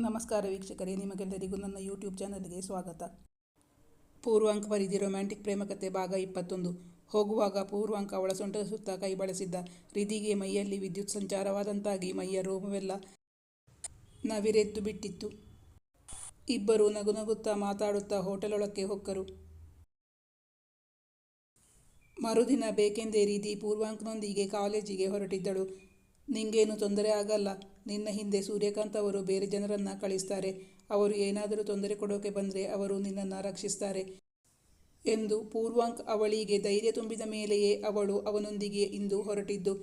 ನಮಸ್ಕಾರ ವೀಕ್ಷಕರೇ, ನಿಮಗೆಲ್ಲರಿಗೂ ನನ್ನ ಯೂಟ್ಯೂಬ್ ಚಾನಲ್ಗೆ ಸ್ವಾಗತ. ಪೂರ್ವಾಂಕ ಪರಿಧಿ ರೊಮ್ಯಾಂಟಿಕ್ ಪ್ರೇಮಕತೆ ಭಾಗ ಇಪ್ಪತ್ತೊಂದು. ಹೋಗುವಾಗ ಪೂರ್ವಾಂಕ ಅವಳ ಸೊಂಟ ಸುತ್ತ ಕೈ ಬಳಸಿದ್ದ ರಿದಿಗೆ ಮೈಯಲ್ಲಿ ವಿದ್ಯುತ್ ಸಂಚಾರವಾದಂತಾಗಿ ಮೈಯ ರೋಮವೆಲ್ಲ ನವಿರೆದ್ದು ಬಿಟ್ಟಿತ್ತು. ಇಬ್ಬರು ನಗು ನಗುತ್ತಾ ಮಾತಾಡುತ್ತಾ ಹೋಟೆಲೊಳಕ್ಕೆ ಹೊಕ್ಕರು. ಮರುದಿನ ಬೇಕೆಂದೇ ರೀತಿ ಪೂರ್ವಾಂಕ್ನೊಂದಿಗೆ ಕಾಲೇಜಿಗೆ ಹೊರಟಿದ್ದಳು. ನಿಂಗೇನು ತೊಂದರೆ ಆಗಲ್ಲ. ನಿನ್ನ ಹಿಂದೆ ಸೂರ್ಯಕಾಂತ್ ಅವರು ಬೇರೆ ಜನರನ್ನ ಕಳಿಸ್ತಾರೆ. ಅವರು ಏನಾದರೂ ತೊಂದರೆ ಕೊಡೋಕೆ ಬಂದರೆ ಅವರು ನಿನ್ನನ್ನು ರಕ್ಷಿಸ್ತಾರೆ ಎಂದು ಪೂರ್ವಾಂಕ್ ಅವಳಿಗೆ ಧೈರ್ಯ ತುಂಬಿದ ಮೇಲೆಯೇ ಅವಳು ಅವನೊಂದಿಗೆ ಇಂದು ಹೊರಟಿದ್ದು.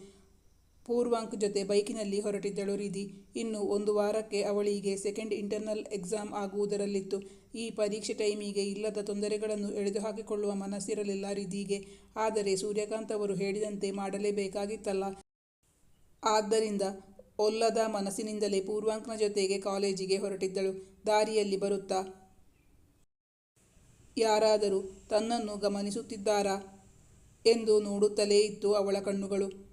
ಪೂರ್ವಾಂಕ್ ಜೊತೆ ಬೈಕಿನಲ್ಲಿ ಹೊರಟಿದ್ದಳು ರೀದಿ ಇನ್ನು ಒಂದು ವಾರಕ್ಕೆ ಅವಳಿಗೆ ಸೆಕೆಂಡ್ ಇಂಟರ್ನಲ್ ಎಕ್ಸಾಮ್ ಆಗುವುದರಲ್ಲಿತ್ತು. ಈ ಪರೀಕ್ಷೆ ಟೈಮಿಗೆ ಇಲ್ಲದ ತೊಂದರೆಗಳನ್ನು ಎಳೆದು ಹಾಕಿಕೊಳ್ಳುವ ಮನಸ್ಸಿರಲಿಲ್ಲ ರಿದಿಗೆ ಆದರೆ ಸೂರ್ಯಕಾಂತ್ ಅವರು ಹೇಳಿದಂತೆ ಮಾಡಲೇಬೇಕಾಗಿತ್ತಲ್ಲ. ಆದ್ದರಿಂದ ಒಲ್ಲದ ಮನಸ್ಸಿನಿಂದಲೇ ಪೂರ್ವಾಂಕ್ನ ಜೊತೆಗೆ ಕಾಲೇಜಿಗೆ ಹೊರಟಿದ್ದಳು. ದಾರಿಯಲ್ಲಿ ಬರುತ್ತಾ? ಯಾರಾದರೂ ತನ್ನನ್ನು ಗಮನಿಸುತ್ತಿದ್ದಾರಾ ಎಂದು ನೋಡುತ್ತಲೇ ಇತ್ತು ಅವಳ ಕಣ್ಣುಗಳು.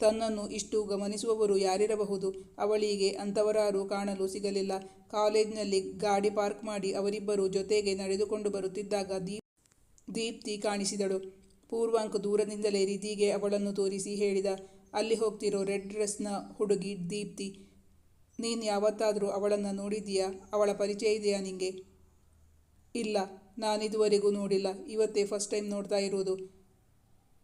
ತನ್ನನ್ನು ಇಷ್ಟು ಗಮನಿಸುವವರು ಯಾರಿರಬಹುದು? ಅವಳಿಗೆ ಅಂಥವರಾರು ಕಾಣಲು ಸಿಗಲಿಲ್ಲ. ಕಾಲೇಜಿನಲ್ಲಿ ಗಾಡಿ ಪಾರ್ಕ್ ಮಾಡಿ ಅವರಿಬ್ಬರು ಜೊತೆಗೆ ನಡೆದುಕೊಂಡು ಬರುತ್ತಿದ್ದಾಗ ದೀಪ್ ದೀಪ್ತಿ ಕಾಣಿಸಿದಳು. ಪೂರ್ವಾಂಕ್ ದೂರದಿಂದಲೇ ರೀತಿಗೆ ಅವಳನ್ನು ತೋರಿಸಿ ಹೇಳಿದ. ಅಲ್ಲಿ ಹೋಗ್ತಿರೋ ರೆಡ್ ಡ್ರೆಸ್ನ ಹುಡುಗಿ ದೀಪ್ತಿ, ನೀನು ಯಾವತ್ತಾದರೂ ಅವಳನ್ನು ನೋಡಿದೀಯಾ ಅವಳ ಪರಿಚಯ ಇದೆಯಾ ನಿಂಗೆ? ಇಲ್ಲ, ನಾನಿದುವರೆಗೂ ನೋಡಿಲ್ಲ. ಇವತ್ತೇ ಫಸ್ಟ್ ಟೈಮ್ ನೋಡ್ತಾ ಇರೋದು.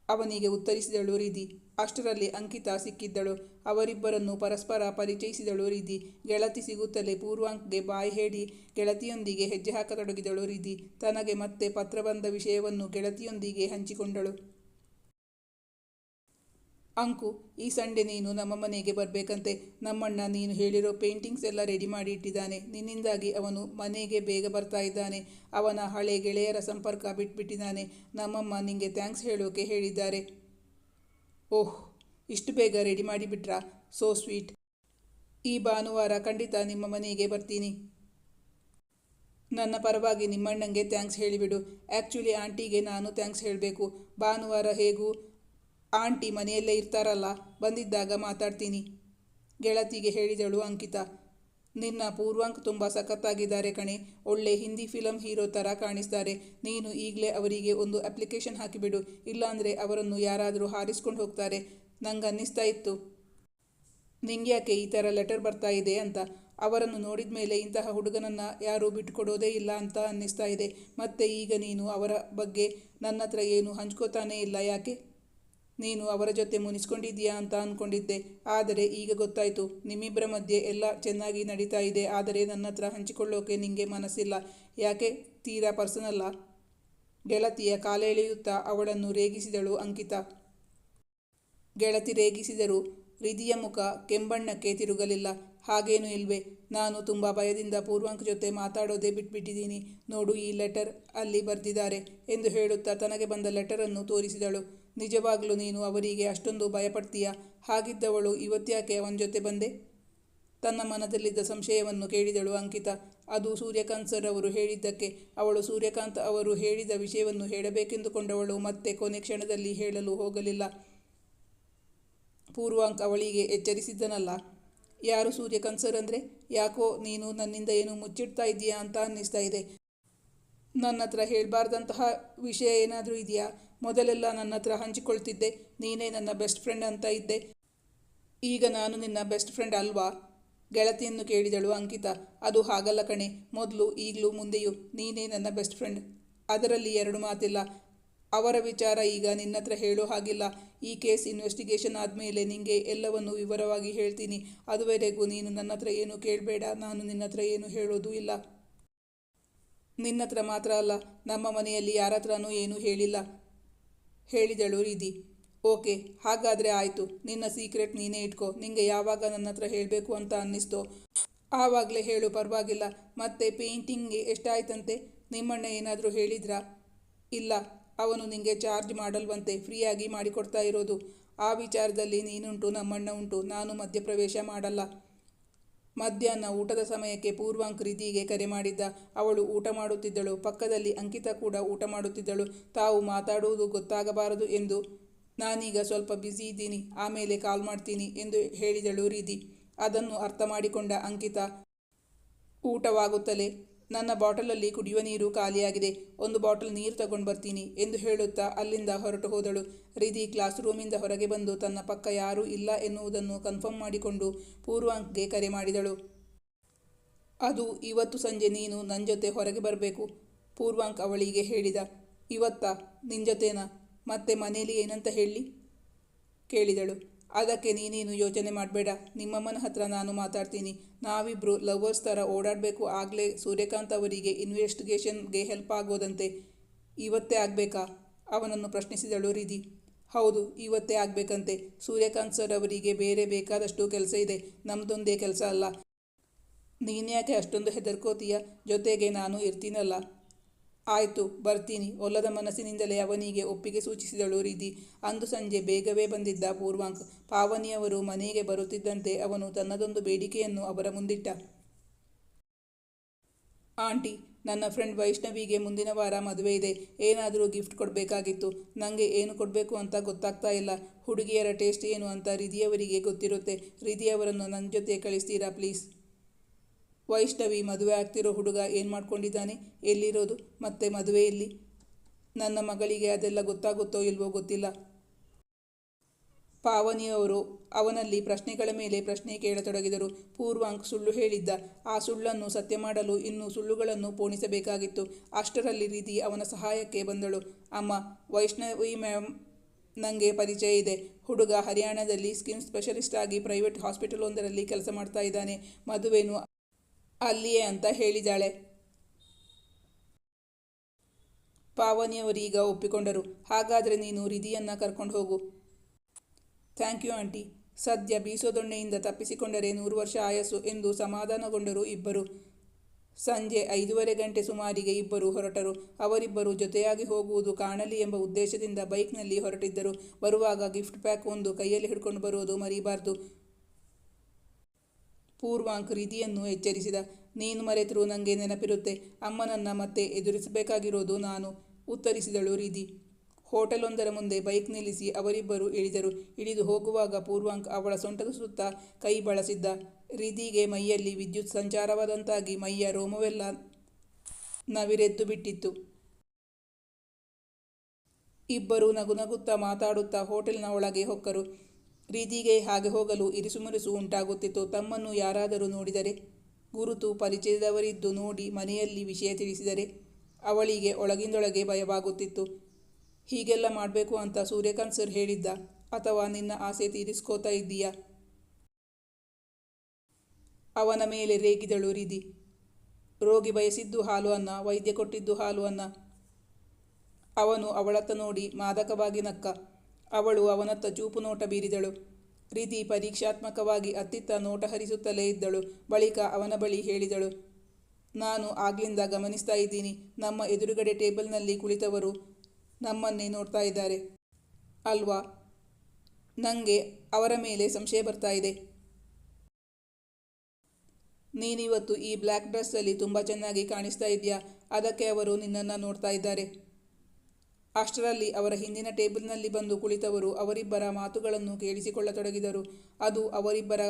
ಅವನಿಗೆ ಉತ್ತರಿಸಿದಳು ರೀದಿ ಅಷ್ಟರಲ್ಲಿ ಅಂಕಿತಾ ಸಿಕ್ಕಿದ್ದಳು. ಅವರಿಬ್ಬರನ್ನು ಪರಸ್ಪರ ಪರಿಚಯಿಸಿದಳು ರೀದಿ ಗೆಳತಿ ಸಿಗುತ್ತಲೇ ಪೂರ್ವಾಂಕ್ಗೆ ಬಾಯಿ ಹೇಳಿ ಗೆಳತಿಯೊಂದಿಗೆ ಹೆಜ್ಜೆ ಹಾಕತೊಡಗಿದಳು ರೀದಿ ತನಗೆ ಮತ್ತೆ ಪತ್ರ ಬಂದ ವಿಷಯವನ್ನು ಗೆಳತಿಯೊಂದಿಗೆ ಹಂಚಿಕೊಂಡಳು. ಅಂಕು, ಈ ಸಂಡೆ ನೀನು ನಮ್ಮ ಮನೆಗೆ ಬರಬೇಕಂತೆ. ನಮ್ಮಣ್ಣ ನೀನು ಹೇಳಿರೋ ಪೇಂಟಿಂಗ್ಸ್ ಎಲ್ಲ ರೆಡಿ ಮಾಡಿ ಇಟ್ಟಿದ್ದಾನೆ. ನಿನ್ನಿಂದಾಗಿ ಅವನು ಮನೆಗೆ ಬೇಗ ಬರ್ತಾ ಇದ್ದಾನೆ. ಅವನ ಹಳೆ ಗೆಳೆಯರ ಸಂಪರ್ಕ ಬಿಟ್ಬಿಟ್ಟಿದ್ದಾನೆ. ನಮ್ಮಮ್ಮ ನಿಂಗೆ ಥ್ಯಾಂಕ್ಸ್ ಹೇಳೋಕೆ ಹೇಳಿದ್ದಾರೆ. ಓಹ್, ಇಷ್ಟು ಬೇಗ ರೆಡಿ ಮಾಡಿಬಿಟ್ರಾ ಸೋ ಸ್ವೀಟ್. ಈ ಭಾನುವಾರ ಖಂಡಿತ ನಿಮ್ಮ ಮನೆಗೆ ಬರ್ತೀನಿ. ನನ್ನ ಪರವಾಗಿ ನಿಮ್ಮಣ್ಣಂಗೆ ಥ್ಯಾಂಕ್ಸ್ ಹೇಳಿಬಿಡು. ಆ್ಯಕ್ಚುಲಿ ಆಂಟಿಗೆ ನಾನು ಥ್ಯಾಂಕ್ಸ್ ಹೇಳಬೇಕು. ಭಾನುವಾರ ಹೇಗೂ ಆಂಟಿ ಮನೆಯಲ್ಲೇ ಇರ್ತಾರಲ್ಲ, ಬಂದಿದ್ದಾಗ ಮಾತಾಡ್ತೀನಿ. ಗೆಳತಿಗೆ ಹೇಳಿದಳು ಅಂಕಿತಾ. ನಿನ್ನ ಪೂರ್ವಾಂಕ್ ತುಂಬ ಸಖತ್ತಾಗಿದ್ದಾರೆ ಕಣೆ. ಒಳ್ಳೆ ಹಿಂದಿ ಫಿಲಮ್ ಹೀರೋ ಥರ ಕಾಣಿಸ್ತಾರೆ. ನೀನು ಈಗಲೇ ಅವರಿಗೆ ಒಂದು ಅಪ್ಲಿಕೇಶನ್ ಹಾಕಿಬಿಡು. ಇಲ್ಲಾಂದರೆ ಅವರನ್ನು ಯಾರಾದರೂ ಹಾರಿಸ್ಕೊಂಡು ಹೋಗ್ತಾರೆ. ನಂಗೆ ಅನ್ನಿಸ್ತಾ ಇತ್ತು. ನಿಂಗ್ಯಾಕೆ ಈ ಥರ ಲೆಟರ್ ಬರ್ತಾ ಇದೆ ಅಂತ. ಅವರನ್ನು ನೋಡಿದ ಮೇಲೆ ಇಂತಹ ಹುಡುಗನನ್ನು ಯಾರೂ ಬಿಟ್ಟುಕೊಡೋದೇ ಇಲ್ಲ ಅಂತ ಅನ್ನಿಸ್ತಾ ಇದೆ. ಮತ್ತೆ ಈಗ ನೀನು ಅವರ ಬಗ್ಗೆ ನನ್ನ ಹತ್ರ ಏನು ಹಂಚ್ಕೋತಾನೇ ಇಲ್ಲ ಯಾಕೆ? ನೀನು ಅವರ ಜೊತೆ ಮುನಿಸ್ಕೊಂಡಿದ್ದೀಯಾ ಅಂತ ಅಂದ್ಕೊಂಡಿದ್ದೆ ಆದರೆ ಈಗ ಗೊತ್ತಾಯಿತು, ನಿಮ್ಮಿಬ್ಬರ ಮಧ್ಯೆ ಎಲ್ಲ ಚೆನ್ನಾಗಿ ನಡೀತಾ ಇದೆ. ಆದರೆ ನನ್ನ ಹತ್ರ ಹಂಚಿಕೊಳ್ಳೋಕೆ ನಿಂಗೆ ಮನಸ್ಸಿಲ್ಲ. ಯಾಕೆ? ತೀರಾ ಪರ್ಸನಲ್ಲ. ಗೆಳತಿಯ ಕಾಲೆಳೆಯುತ್ತಾ ಅವಳನ್ನು ರೇಗಿಸಿದಳು ಅಂಕಿತಾ. ಗೆಳತಿ ರೇಗಿಸಿದರು. ರಿದಿಯ ಮುಖ ಕೆಂಬಣ್ಣಕ್ಕೆ ತಿರುಗಲಿಲ್ಲ. ಹಾಗೇನೂ ಇಲ್ವೇ? ನಾನು ತುಂಬ ಭಯದಿಂದ ಪೂರ್ವಾಂಕ್ ಜೊತೆ ಮಾತಾಡೋದೇ ಬಿಟ್ಬಿಟ್ಟಿದ್ದೀನಿ. ನೋಡು ಈ ಲೆಟರ್ ಅಲ್ಲಿ ಬರೆದಿದ್ದಾರೆ ಎಂದು ಹೇಳುತ್ತಾ ತನಗೆ ಬಂದ ಲೆಟರನ್ನು ತೋರಿಸಿದಳು. ನಿಜವಾಗ್ಲೂ ನೀನು ಅವರಿಗೆ ಅಷ್ಟೊಂದು ಭಯಪಡ್ತೀಯ? ಹಾಗಿದ್ದವಳು ಇವತ್ತ್ಯಾಕೆ ಅವನ ಜೊತೆ ಬಂದೆ? ತನ್ನ ಮನದಲ್ಲಿದ್ದ ಸಂಶಯವನ್ನು ಕೇಳಿದಳು ಅಂಕಿತ. ಅದು ಸೂರ್ಯಕಾಂತ್ ಸರ್ ಅವರು ಹೇಳಿದ್ದಕ್ಕೆ, ಅವಳು ಸೂರ್ಯಕಾಂತ್ ಅವರು ಹೇಳಿದ ವಿಷಯವನ್ನು ಹೇಳಬೇಕೆಂದುಕೊಂಡವಳು ಮತ್ತೆ ಕೊನೆ ಕ್ಷಣದಲ್ಲಿ ಹೇಳಲು ಹೋಗಲಿಲ್ಲ. ಪೂರ್ವಾಂಕ್ ಅವಳಿಗೆ ಎಚ್ಚರಿಸಿದ್ದನಲ್ಲ. ಯಾರು ಸೂರ್ಯಕಾಂತ್ ಸರ್ ಅಂದರೆ? ಯಾಕೋ ನೀನು ನನ್ನಿಂದ ಏನು ಮುಚ್ಚಿಡ್ತಾ ಇದೆಯಾ ಅಂತ ಅನ್ನಿಸ್ತಾ ಇದೆ. ನನ್ನ ಹತ್ರ ಹೇಳಬಾರ್ದಂತಹ ವಿಷಯ ಏನಾದರೂ ಇದೆಯಾ? ಮೊದಲೆಲ್ಲ ನನ್ನ ಹತ್ರ ಹಂಚಿಕೊಳ್ತಿದ್ದೆ. ನೀನೇ ನನ್ನ ಬೆಸ್ಟ್ ಫ್ರೆಂಡ್ ಅಂತ ಇದ್ದೆ. ಈಗ ನಾನು ನಿನ್ನ ಬೆಸ್ಟ್ ಫ್ರೆಂಡ್ ಅಲ್ವಾ? ಗೆಳತಿಯನ್ನು ಕೇಳಿದಳು ಅಂಕಿತಾ. ಅದು ಹಾಗಲ್ಲ ಕಣೆ. ಮೊದಲು, ಈಗಲೂ, ಮುಂದೆಯೂ ನೀನೇ ನನ್ನ ಬೆಸ್ಟ್ ಫ್ರೆಂಡ್ ಅದರಲ್ಲಿ ಎರಡು ಮಾತಿಲ್ಲ. ಅವರ ವಿಚಾರ ಈಗ ನಿನ್ನ ಹತ್ರ ಹೇಳೋ ಹಾಗಿಲ್ಲ. ಈ ಕೇಸ್ ಇನ್ವೆಸ್ಟಿಗೇಷನ್ ಆದಮೇಲೆ ನಿಮಗೆ ಎಲ್ಲವನ್ನು ವಿವರವಾಗಿ ಹೇಳ್ತೀನಿ. ಅದುವರೆಗೂ ನೀನು ನನ್ನ ಹತ್ರ ಏನು ಕೇಳಬೇಡ. ನಾನು ನಿನ್ನ ಹತ್ರ ಏನು ಹೇಳೋದು ಇಲ್ಲ. ನಿನ್ನ ಹತ್ರ ಮಾತ್ರ ಅಲ್ಲ, ನಮ್ಮ ಮನೆಯಲ್ಲಿ ಯಾರ ಹತ್ರನೂ ಏನೂ ಹೇಳಿಲ್ಲ. ಹೇಳಿದಳು ರೀದಿ ಓಕೆ, ಹಾಗಾದರೆ ಆಯಿತು. ನಿನ್ನ ಸೀಕ್ರೆಟ್ ನೀನೇ ಇಟ್ಕೋ. ನಿಂಗೆ ಯಾವಾಗ ನನ್ನ ಹತ್ರ ಹೇಳಬೇಕು ಅಂತ ಅನ್ನಿಸ್ತೋ, ಆವಾಗಲೇ ಹೇಳು, ಪರವಾಗಿಲ್ಲ. ಮತ್ತೆ ಪೇಂಟಿಂಗ್ಗೆ ಎಷ್ಟಾಯ್ತಂತೆ? ನಿಮ್ಮಣ್ಣ ಏನಾದರೂ ಹೇಳಿದ್ರಾ? ಇಲ್ಲ, ಅವನು ನಿಮಗೆ ಚಾರ್ಜ್ ಮಾಡಲ್ವಂತೆ, ಫ್ರೀಯಾಗಿ ಮಾಡಿಕೊಡ್ತಾ ಇರೋದು. ಆ ವಿಚಾರದಲ್ಲಿ ನೀನುಂಟು, ನಮ್ಮಣ್ಣ ಉಂಟು. ನಾನು ಮಧ್ಯಪ್ರವೇಶ ಮಾಡಲ್ಲ. ಮಧ್ಯಾಹ್ನ ಊಟದ ಸಮಯಕ್ಕೆ ಪೂರ್ವಾಂಕ್ ರೀತಿಗೆ ಕರೆ ಮಾಡಿದ್ದ. ಅವಳು ಊಟ ಮಾಡುತ್ತಿದ್ದಳು. ಪಕ್ಕದಲ್ಲಿ ಅಂಕಿತಾ ಕೂಡ ಊಟ ಮಾಡುತ್ತಿದ್ದಳು. ತಾವು ಮಾತಾಡುವುದು ಗೊತ್ತಾಗಬಾರದು ಎಂದು. ನಾನೀಗ ಸ್ವಲ್ಪ ಬ್ಯುಸಿ ಇದ್ದೀನಿ. ಆಮೇಲೆ ಕಾಲ್ ಮಾಡ್ತೀನಿ ಎಂದು ಹೇಳಿದಳು ರೀತಿ ಅದನ್ನು ಅರ್ಥ ಮಾಡಿಕೊಂಡ ಅಂಕಿತಾ, ಊಟವಾಗುತ್ತಲೇ ನನ್ನ ಬಾಟಲಲ್ಲಿ ಕುಡಿಯುವ ನೀರು ಖಾಲಿಯಾಗಿದೆ, ಒಂದು ಬಾಟಲ್ ನೀರು ತಗೊಂಡು ಬರ್ತೀನಿ ಎಂದು ಹೇಳುತ್ತಾ ಅಲ್ಲಿಂದ ಹೊರಟು ಹೋದಳು. ರಿಧಿ ಕ್ಲಾಸ್ ರೂಮಿಂದ ಹೊರಗೆ ಬಂದು ತನ್ನ ಪಕ್ಕ ಯಾರೂ ಇಲ್ಲ ಎನ್ನುವುದನ್ನು ಕನ್ಫರ್ಮ್ ಮಾಡಿಕೊಂಡು ಪೂರ್ವಾಂಕ್ಗೆ ಕರೆ ಮಾಡಿದಳು. ಅದು ಇವತ್ತು ಸಂಜೆ, ನೀನು ನನ್ನ ಜೊತೆ ಹೊರಗೆ ಬರಬೇಕು, ಪೂರ್ವಾಂಕ್ ಅವಳಿಗೆ ಹೇಳಿದ. ಇವತ್ತಾ ನಿನ್ನ ಜೊತೆನಾ, ಮತ್ತೆ ಮನೇಲಿ ಏನಂತ ಹೇಳಿ? ಕೇಳಿದಳು. ಅದಕ್ಕೆ ನೀನೇನು ಯೋಚನೆ ಮಾಡಬೇಡ? ನಿಮ್ಮಮ್ಮನ ಹತ್ರ ನಾನು ಮಾತಾಡ್ತೀನಿ. ನಾವಿಬ್ಬರು ಲವರ್ಸ್ ಥರ ಓಡಾಡಬೇಕು. ಆಗಲೇ ಸೂರ್ಯಕಾಂತ್ ಅವರಿಗೆ ಇನ್ವೆಸ್ಟಿಗೇಷನ್ಗೆ ಹೆಲ್ಪ್ ಆಗೋದಂತೆ. ಇವತ್ತೇ ಆಗಬೇಕಾ? ಅವನನ್ನು ಪ್ರಶ್ನಿಸಿದಳು ರೀದಿ ಹೌದು, ಇವತ್ತೇ ಆಗಬೇಕಂತೆ. ಸೂರ್ಯಕಾಂತ್ ಸರ್ ಅವರಿಗೆ ಬೇರೆ ಬೇಕಾದಷ್ಟು ಕೆಲಸ ಇದೆ. ನಮ್ಮದೊಂದೇ ಕೆಲಸ ಅಲ್ಲ. ನೀನ್ಯಾಕೆ ಅಷ್ಟೊಂದು ಹೆದರ್ಕೋತೀಯ? ಜೊತೆಗೆ ನಾನು ಇರ್ತೀನಲ್ಲ. ಆಯಿತು, ಬರ್ತೀನಿ. ಒಲ್ಲದ ಮನಸ್ಸಿನಿಂದಲೇ ಅವನಿಗೆ ಒಪ್ಪಿಗೆ ಸೂಚಿಸಿದಳು ರೀತಿ ಅಂದು ಸಂಜೆ ಬೇಗವೇ ಬಂದಿದ್ದ ಪೂರ್ವಾಂಕ್. ಪಾವನಿಯವರು ಮನೆಗೆ ಬರುತ್ತಿದ್ದಂತೆ ಅವನು ತನ್ನದೊಂದು ಬೇಡಿಕೆಯನ್ನು ಅವರ ಮುಂದಿಟ್ಟ. ಆಂಟಿ, ನನ್ನ ಫ್ರೆಂಡ್ ವೈಷ್ಣವಿಗೆ ಮುಂದಿನ ವಾರ ಮದುವೆ ಇದೆ. ಏನಾದರೂ ಗಿಫ್ಟ್ ಕೊಡಬೇಕಾಗಿತ್ತು. ನನಗೆ ಏನು ಕೊಡಬೇಕು ಅಂತ ಗೊತ್ತಾಗ್ತಾ ಇಲ್ಲ. ಹುಡುಗಿಯರ ಟೇಸ್ಟ್ ಏನು ಅಂತ ರಿಧಿಯವರಿಗೆ ಗೊತ್ತಿರುತ್ತೆ. ರಿಧಿಯವರನ್ನು ನನ್ನ ಜೊತೆ ಕಳಿಸ್ತೀರಾ ಪ್ಲೀಸ್? ವೈಷ್ಣವಿ ಮದುವೆ ಆಗ್ತಿರೋ ಹುಡುಗ ಏನು ಮಾಡ್ಕೊಂಡಿದ್ದಾನೆ? ಎಲ್ಲಿರೋದು? ಮತ್ತೆ ಮದುವೆಯಲ್ಲಿ ನನ್ನ ಮಗಳಿಗೆ ಅದೆಲ್ಲ ಗೊತ್ತಾಗುತ್ತೋ ಇಲ್ವೋ ಗೊತ್ತಿಲ್ಲ. ಪಾವನಿಯವರು ಅವನಲ್ಲಿ ಪ್ರಶ್ನೆಗಳ ಮೇಲೆ ಪ್ರಶ್ನೆ ಕೇಳತೊಡಗಿದರು. ಪೂರ್ವಾಂಕ್ ಸುಳ್ಳು ಹೇಳಿದ್ದ. ಆ ಸುಳ್ಳನ್ನು ಸತ್ಯ ಮಾಡಲು ಇನ್ನೂ ಸುಳ್ಳುಗಳನ್ನು ಪೋಣಿಸಬೇಕಾಗಿತ್ತು. ಅಷ್ಟರಲ್ಲಿ ರೀತಿ ಅವನ ಸಹಾಯಕ್ಕೆ ಬಂದಳು. ಅಮ್ಮ, ವೈಷ್ಣವಿ ಮ್ಯಾಮ್ ನನಗೆ ಪರಿಚಯ ಇದೆ. ಹುಡುಗ ಹರಿಯಾಣದಲ್ಲಿ ಸ್ಕಿನ್ ಸ್ಪೆಷಲಿಸ್ಟ್ ಆಗಿ ಪ್ರೈವೇಟ್ ಹಾಸ್ಪಿಟಲ್ ಒಂದರಲ್ಲಿ ಕೆಲಸ ಮಾಡ್ತಾ ಇದ್ದಾನೆ. ಮದುವೆನು ಅಲ್ಲಿಯೇ ಅಂತ ಹೇಳಿದಾಳೆ ಪಾವನಿಯವರೀಗ ಒಪ್ಪಿಕೊಂಡರು. ಹಾಗಾದರೆ ನೀನು ರಿಧಿಯನ್ನು ಕರ್ಕೊಂಡು ಹೋಗು. Thank you aunty. ಸದ್ಯ ಬೀಸೋದೊಣ್ಣೆಯಿಂದ ತಪ್ಪಿಸಿಕೊಂಡರೆ ನೂರು ವರ್ಷ ಆಯಸ್ಸು ಎಂದು ಸಮಾಧಾನಗೊಂಡರು ಇಬ್ಬರು. ಸಂಜೆ ಐದೂವರೆ ಗಂಟೆ ಸುಮಾರಿಗೆ ಇಬ್ಬರು ಹೊರಟರು. ಅವರಿಬ್ಬರು ಜೊತೆಯಾಗಿ ಹೋಗುವುದು ಕಾಣಲಿ ಎಂಬ ಉದ್ದೇಶದಿಂದ ಬೈಕ್ನಲ್ಲಿ ಹೊರಟಿದ್ದರು. ಬರುವಾಗ ಗಿಫ್ಟ್ ಪ್ಯಾಕ್ ಒಂದು ಕೈಯಲ್ಲಿ ಹಿಡ್ಕೊಂಡು ಬರುವುದು ಮರಿಬಾರ್ದು. ಪೂರ್ವಾಂಕ್ ರೀತಿಯನ್ನು ಎಚ್ಚರಿಸಿದ. ನೀನು ಮರೆತರೂ ನನಗೆ ನೆನಪಿರುತ್ತೆ. ಅಮ್ಮನನ್ನು ಮತ್ತೆ ಎದುರಿಸಬೇಕಾಗಿರೋದು ನಾನು, ಉತ್ತರಿಸಿದಳು ರೀತಿ ಹೋಟೆಲೊಂದರ ಮುಂದೆ ಬೈಕ್ ನಿಲ್ಲಿಸಿ ಅವರಿಬ್ಬರು ಇಳಿದರು. ಇಳಿದು ಹೋಗುವಾಗ ಪೂರ್ವಾಂಕ್ ಅವಳ ಸೊಂಟದ ಸುತ್ತ ಕೈ ಬಳಸಿದ್ದ. ರೀತಿಗೆ ಮೈಯಲ್ಲಿ ವಿದ್ಯುತ್ ಸಂಚಾರವಾದಂತಾಗಿ ಮೈಯ ರೋಮವೆಲ್ಲ ನವಿರೆದ್ದು ಬಿಟ್ಟಿತ್ತು. ಇಬ್ಬರು ನಗುನಗುತ್ತಾ ಮಾತಾಡುತ್ತಾ ಹೋಟೆಲ್ನ ಒಳಗೆ ಹೊಕ್ಕರು. ರೀದಿಗೆ ಹಾಗೆ ಹೋಗಲು ಇರಿಸುಮುರಿಸು ಉಂಟಾಗುತ್ತಿತ್ತು. ತಮ್ಮನ್ನು ಯಾರಾದರೂ ನೋಡಿದರೆ ಗುರುತು ಪರಿಚಯದವರಿದ್ದು ನೋಡಿ ಮನೆಯಲ್ಲಿ ವಿಷಯ ತಿಳಿಸಿದರೆ ಅವಳಿಗೆ ಒಳಗಿಂದೊಳಗೆ ಭಯವಾಗುತ್ತಿತ್ತು. ಹೀಗೆಲ್ಲ ಮಾಡಬೇಕು ಅಂತ ಸೂರ್ಯಕಾಂತ್ ಸರ್ ಹೇಳಿದ್ದ. ಅಥವಾ ನಿನ್ನ ಆಸೆ ತೀರಿಸ್ಕೋತಾ ಇದ್ದೀಯ? ಅವನ ಮೇಲೆ ರೇಗಿದಳು ರೀದಿ ರೋಗಿ ಬಯಸಿದ್ದು ಹಾಲು ಅನ್ನ, ವೈದ್ಯ ಕೊಟ್ಟಿದ್ದು ಹಾಲು ಅನ್ನ. ಅವನು ಅವಳತ್ತ ನೋಡಿ ಮಾದಕವಾಗಿ ನಕ್ಕ. ಅವಳು ಅವನತ್ತ ಚೂಪು ನೋಟ ಬೀರಿದಳು. ರೀತಿ ಪರೀಕ್ಷಾತ್ಮಕವಾಗಿ ಅತ್ತಿತ್ತ ನೋಟ ಹರಿಸುತ್ತಲೇ ಇದ್ದಳು. ಬಳಿಕ ಅವನ ಬಳಿ ಹೇಳಿದಳು, ನಾನು ಆಗ್ಲಿಂದ ಗಮನಿಸ್ತಾ ಇದ್ದೀನಿ. ನಮ್ಮ ಎದುರುಗಡೆ ಟೇಬಲ್ನಲ್ಲಿ ಕುಳಿತವರು ನಮ್ಮನ್ನೇ ನೋಡ್ತಾ ಇದ್ದಾರೆ. ಅಲ್ವಾ? ನನಗೆ ಅವರ ಮೇಲೆ ಸಂಶಯ ಬರ್ತಾ ಇದೆ. ನೀನಿವತ್ತು ಈ ಬ್ಲ್ಯಾಕ್ ಡ್ರೆಸ್ಸಲ್ಲಿ ತುಂಬ ಚೆನ್ನಾಗಿ ಕಾಣಿಸ್ತಾ ಇದೆಯಾ ಅದಕ್ಕೆ ಅವರು ನಿನ್ನನ್ನು ನೋಡ್ತಾ ಇದ್ದಾರೆ. ಅಷ್ಟರಲ್ಲಿ ಅವರ ಹಿಂದಿನ ಟೇಬಲ್ನಲ್ಲಿ ಬಂದು ಕುಳಿತವರು ಅವರಿಬ್ಬರ ಮಾತುಗಳನ್ನು ಕೇಳಿಸಿಕೊಳ್ಳತೊಡಗಿದರು. ಅದು ಅವರಿಬ್ಬರ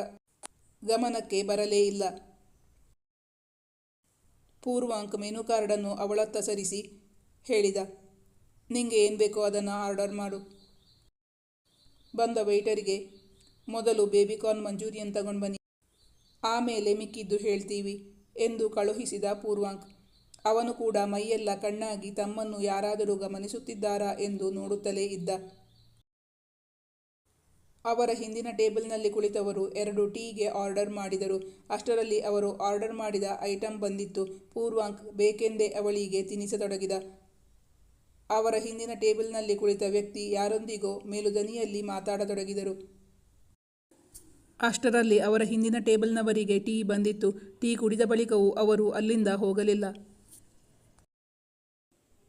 ಗಮನಕ್ಕೆ ಬರಲೇ ಇಲ್ಲ. ಪೂರ್ವಾಂಕ್ ಮೆನು ಕಾರ್ಡನ್ನು ಅವಳತ್ತ ಸರಿಸಿ ಹೇಳಿದ, ನಿಂಗೆ ಏನು ಬೇಕೋ ಅದನ್ನು ಆರ್ಡರ್ ಮಾಡು. ಬಂದ ವೆಯ್ಟರಿಗೆ ಮೊದಲು ಬೇಬಿಕಾರ್ನ್ ಮಂಚೂರಿಯನ್ ತಗೊಂಡು ಬನ್ನಿ. ಆಮೇಲೆ ಮಿಕ್ಕಿದ್ದು ಹೇಳ್ತೀವಿ, ಎಂದು ಕಳುಹಿಸಿದ ಪೂರ್ವಾಂಕ್. ಅವನು ಕೂಡ ಮೈಯೆಲ್ಲ ಕಣ್ಣಾಗಿ ತಮ್ಮನ್ನು ಯಾರಾದರೂ ಗಮನಿಸುತ್ತಿದ್ದಾರಾ ಎಂದು ನೋಡುತ್ತಲೇ ಇದ್ದ. ಅವರ ಹಿಂದಿನ ಟೇಬಲ್ನಲ್ಲಿ ಕುಳಿತವರು ಎರಡು ಟೀಗೆ ಆರ್ಡರ್ ಮಾಡಿದರು. ಅಷ್ಟರಲ್ಲಿ ಅವರು ಆರ್ಡರ್ ಮಾಡಿದ ಐಟಂ ಬಂದಿತ್ತು. ಪೂರ್ವಾಂಕ್ ಬೇಕೆಂದೇ ಅವಳಿಗೆ ತಿನ್ನಿಸತೊಡಗಿದ ಅವರ ಹಿಂದಿನ ಟೇಬಲ್ನಲ್ಲಿ ಕುಳಿತ ವ್ಯಕ್ತಿ ಯಾರೊಂದಿಗೋ ಮೇಲುದನಿಯಲ್ಲಿ ಮಾತಾಡತೊಡಗಿದರು. ಅಷ್ಟರಲ್ಲಿ ಅವರ ಹಿಂದಿನ ಟೇಬಲ್ನವರಿಗೆ ಟೀ ಬಂದಿತ್ತು. ಟೀ ಕುಡಿದ ಬಳಿಕವೂ ಅವರು ಅಲ್ಲಿಂದ ಹೋಗಲಿಲ್ಲ.